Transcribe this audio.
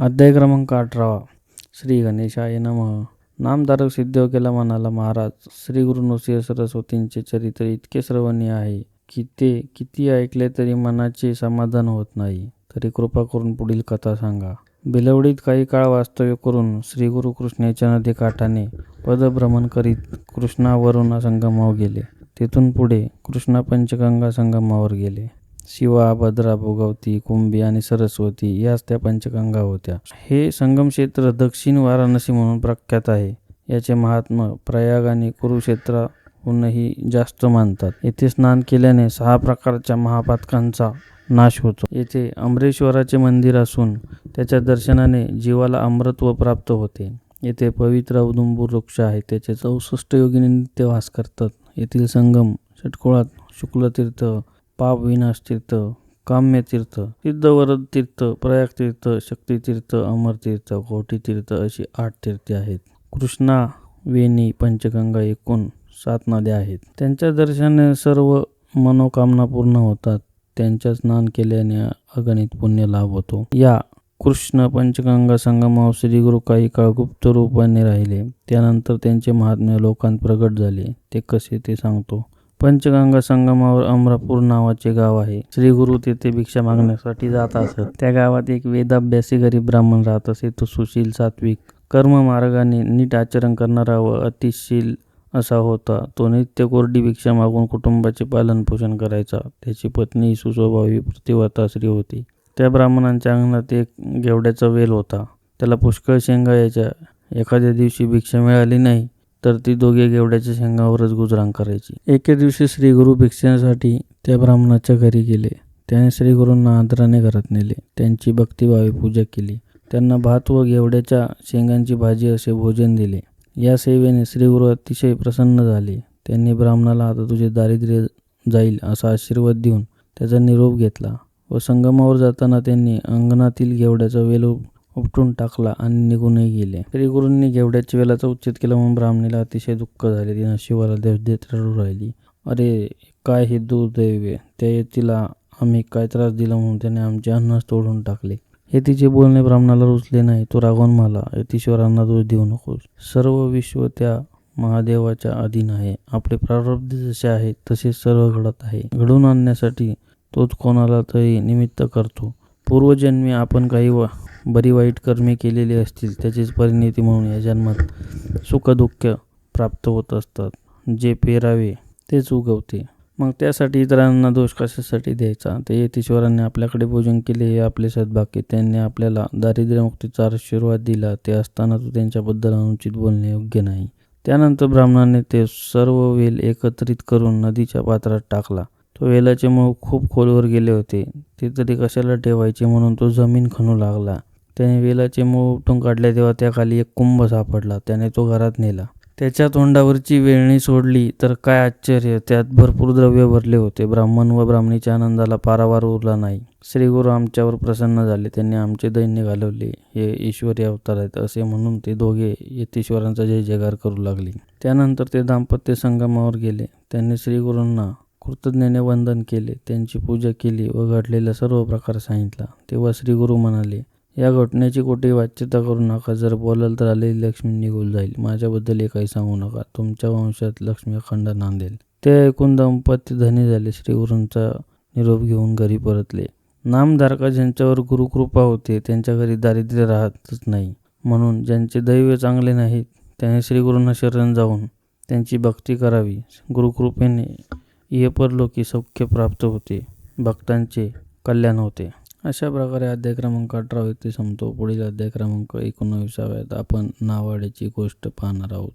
अध्याय क्रमांक अठरावा श्री गणेशाय नमः नामधारक सिद्धयोगीला म्हणाला महाराज श्री गुरु नृसिंह सरस्वतींचे चरित्र इतके श्रवणीय आहे की ते किती ऐकले तरी मनाचे समाधान होत नाही तरी कृपा करून पुढील कथा सांगा बिलवडीत काही काळ वास्तव्य करून श्री गुरु कृष्णेच्या नदीकाठाने पदभ्रमण करीत कृष्णावरुणा संगमावर गेले तेथून पुढे कृष्णा पंचगंगा संगमावर गेले शिवा भद्रा भोगवती कुंभी आणि सरस्वती याच त्या पंचगंगा होत्या. हे संगम क्षेत्र दक्षिण वाराणसी म्हणून प्रख्यात आहे. याचे महात्मा प्रयाग आणि कुरुक्षेत्राहूनही जास्त मानतात. येथे स्नान केल्याने सहा प्रकारच्या महापातकांचा नाश होतो. येथे अमरेश्वराचे मंदिर असून त्याच्या दर्शनाने जीवाला अमृतत्व प्राप्त होते. येथे पवित्र औदुंबूर वृक्ष आहे त्याचे चौसष्ट योगिनी नित्य वास करतात. येथील संगम षटकोळात शुक्लतीर्थ पाप विनाश तीर्थ काम्य तीर्थ सिद्धवरद तीर्थ प्रयाग तीर्थ शक्तितीर्थ अमरतीर्थ कोटीतीर्थ अशी आठ तीर्थे आहेत. कृष्णा वेणी पंचगंगा एकूण सात नद्या आहेत. त्यांच्या दर्शनाने सर्व मनोकामना पूर्ण होतात. त्यांच्या स्नान केल्याने अगणित पुण्य लाभ होतो. या कृष्ण पंचगंगा संगमावर श्रीगुरु काही काळ गुप्त रूपाने राहिले. त्यानंतर त्यांचे महात्म्य लोकांत प्रगट झाले. ते कसे ते सांगतो. पंचगंगा संगमावर अमरापूर नावाचे गाव आहे. श्री गुरु तेथे भिक्षा मागण्यासाठी जात असत. त्या गावात एक वेदाभ्यासी गरीब ब्राह्मण राहत असे. तो सुशील सात्विक कर्म मार्गाने नीट आचरण करणारा व अतिशील असा होता. तो नित्य कोरडी भिक्षा मागून कुटुंबाचे पालन पोषण करायचा. त्याची पत्नी सुस्वभावी प्रतिव्रता स्त्री होती. त्या ब्राह्मणांच्या अंगणात एक गेवड्याचा वेल होता. त्याला पुष्कळ शेंगा यायच्या. एखाद्या दिवशी भिक्षा मिळाली नाही. तर ती दोघे गेवड्याच्या शेंगावरच गुजराण करायची. एके दिवशी श्रीगुरु भिक्षेसाठी त्या ब्राह्मणाच्या घरी गेले. त्याने श्रीगुरूंना आदराने घरात नेले. त्यांची भक्तिभावे पूजा केली. त्यांना भात व गेवड्याच्या शेंगांची भाजी असे भोजन दिले. या सेवेने श्रीगुरु अतिशय प्रसन्न झाले. त्यांनी ब्राह्मणाला आता तुझे दारिद्र्य जाईल असा आशीर्वाद देऊन त्याचा निरोप घेतला व संगमावर जाताना त्यांनी अंगणातील गेवड्याचा वेल उपटून टाकला आणि निघूनही गेले. श्री गुरूंनी गेवड्याच्या वेलाचा उच्छेद केला म्हणून ब्राह्मणीला अतिशय दुःख झाले. तिनं शिवाला देव देत रडू राहिली. अरे काय हे दुर्दैवे त्या तिला आम्ही काय त्रास दिला म्हणून त्याने आमचे अन्नच तोडून टाकले? हे तिचे बोलणे ब्राह्मणाला रुचले नाही. तो रागवून मला यतीश्वरांना दोष देऊ नकोस. सर्व विश्व त्या महादेवाच्या अधीन आहे. आपले प्रारब्ध जसे आहे तसे सर्व घडत आहे. घडून आणण्यासाठी तोच कोणाला तरी निमित्त करतो. पूर्वजन्मी आपण काही वा बरी वाईट कर्मे केलेली असतील त्याचीच परिणिती म्हणून या जन्मात सुखदुःख प्राप्त होत असतात. जे पेरावे तेच उगवते. मग त्यासाठी इतरांना दोष कशासाठी द्यायचा? ते यतीश्वरांनी आपल्याकडे भोजन केले हे आपले सद्भाग्य. त्यांनी आपल्याला दारिद्र्यमुक्तीचा आशीर्वाद दिला. ते असताना तो त्यांच्याबद्दल अनुचित बोलणे योग्य नाही. त्यानंतर ब्राह्मणाने ते सर्व वेल एकत्रित करून नदीच्या पात्रात टाकला. तो वेलाचे मूळ खूप खोलवर गेले होते. ते तरी कशाला ठेवायचे म्हणून तो जमीन खणू लागला. त्याने वेलाचे मूळ उठून काढले तेव्हा त्याखाली एक कुंभ सापडला. त्याने तो घरात नेला. त्याच्या तोंडावरची वेळणी सोडली तर काय आश्चर्य त्यात भरपूर द्रव्य भरले होते. ब्राह्मण व ब्राह्मणीच्या आनंदाला पारावार उरला नाही. श्री गुरु आमच्यावर प्रसन्न झाले. त्यांनी आमचे दैन्य घालवले. हे ईश्वरी अवतार आहेत असे म्हणून ते दोघे यतीश्वरांचा जय जयकार करू लागले. त्यानंतर ते दाम्पत्य संगमावर गेले. त्यांनी श्रीगुरूंना कृतज्ञाने वंदन केले. त्यांची पूजा केली व घडलेला सर्व प्रकार सांगितला. तेव्हा श्रीगुरू म्हणाले या घटनेची कुठेही वाच्यता करू नका. जर बोलाल तर आलेली लक्ष्मी निघून जाईल. माझ्याबद्दल काही सांगू नका. तुमच्या वंशात लक्ष्मी अखंड नांदेल. ते ऐकून दंपती धनी झाले. श्रीगुरूंचा निरोप घेऊन घरी परतले. नामधारका ज्यांच्यावर गुरुकृपा होते त्यांच्या घरी दारिद्र्य राहतच नाही. म्हणून ज्यांचे दैव चांगले नाहीत त्याने श्रीगुरूंना शरण जाऊन त्यांची भक्ती करावी. गुरुकृपेने येपरलोकी सौख्य प्राप्त होते. भक्तांचे कल्याण होते. अशा प्रकारे अध्याय क्रमांक अठरा व्यक्ती संपतो. पुढील अध्याय क्रमांक एकोणविसाव्यात आपण नावाड्याची गोष्ट पाहणार आहोत.